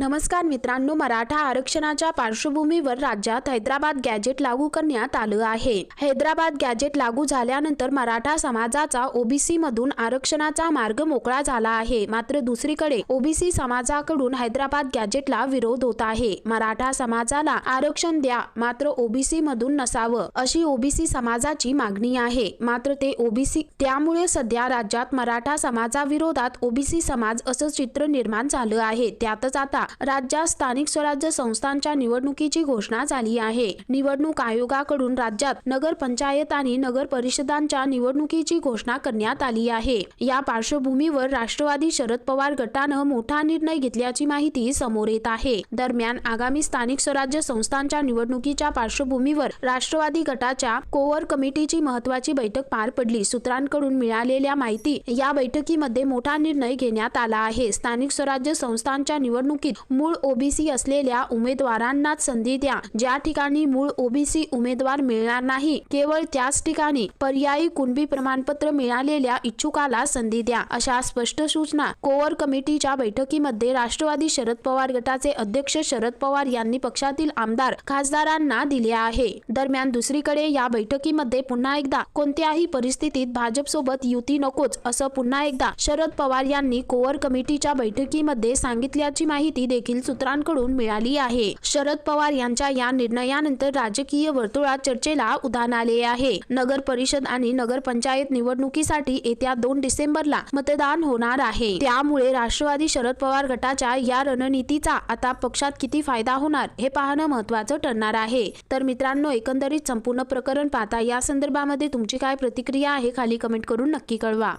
नमस्कार मित्रांनो मराठा आरक्षणाच्या पार्श्वभूमीवर राज्यात हैदराबाद गॅजेट लागू करण्यात आलं आहे. हैदराबाद गॅजेट लागू झाल्यानंतर मराठा समाजाचा ओबीसी मधून आरक्षणाचा मार्ग मोकळा झाला आहे. मात्र दुसरीकडे ओबीसी समाजाकडून हैदराबाद गॅजेटला विरोध होत आहे. मराठा समाजाला आरक्षण द्या मात्र ओबीसी मधून नसावं अशी ओबीसी समाजाची मागणी आहे. मात्र ते ओबीसी त्यामुळे सध्या राज्यात मराठा समाजाविरोधात ओबीसी समाज असं चित्र निर्माण झालं आहे. त्यातच आता राज्यात स्थानिक स्वराज्य संस्थांच्या निवडणुकीची घोषणा झाली आहे. निवडणूक आयोगाकडून राज्यात नगर पंचायत आणि नगर परिषदांच्या निवडणुकीची घोषणा करण्यात आली आहे. या पार्श्वभूमीवर राष्ट्रवादी शरद पवार गटानं मोठा निर्णय घेतल्याची माहिती समोर येत आहे. दरम्यान आगामी स्थानिक स्वराज्य संस्थांच्या निवडणुकीच्या पार्श्वभूमीवर राष्ट्रवादी गटाच्या कोअर कमिटीची महत्वाची बैठक पार पडली. सूत्रांकडून मिळालेल्या माहिती या बैठकीमध्ये मोठा निर्णय घेण्यात आला आहे. स्थानिक स्वराज्य संस्थांच्या निवडणुकीत मूळ ओबीसी असलेल्या उमेदवारांनाच संधी द्या. ज्या ठिकाणी मूळ ओबीसी उमेदवार मिळणार नाही केवळ त्याच ठिकाणी पर्यायी कुणबी प्रमाणपत्र मिळालेल्या इच्छुकाला संधी द्या अशा स्पष्ट सूचना कोअर कमिटीच्या बैठकीमध्ये राष्ट्रवादी शरद पवार गटाचे अध्यक्ष शरद पवार यांनी पक्षातील आमदार खासदारांना दिले आहे. दरम्यान दुसरीकडे या बैठकीमध्ये पुन्हा एकदा कोणत्याही परिस्थितीत भाजपसोबत युती नकोच असं पुन्हा एकदा शरद पवार यांनी कोअर कमिटीच्या बैठकीमध्ये सांगितल्याची माहिती देखील सूत्रांकडून मिळाली आहे. शरद पवार यांच्या या निर्णयानंतर राजकीय वर्तुळात चर्चेला उधाण आले आहे. नगर परिषद आणि नगर पंचायत निवडणुकीसाठी येत्या दोन डिसेंबरला मतदान होणार आहे. त्यामुळे राष्ट्रवादी शरद पवार गटाच्या या रणनीतीचा आता पक्षात किती फायदा होणार हे पाहणं महत्वाचं ठरणार आहे. तर मित्रांनो एकंदरीत संपूर्ण प्रकरण पाहता या संदर्भामध्ये तुमची काय प्रतिक्रिया आहे खाली कमेंट करून नक्की कळवा.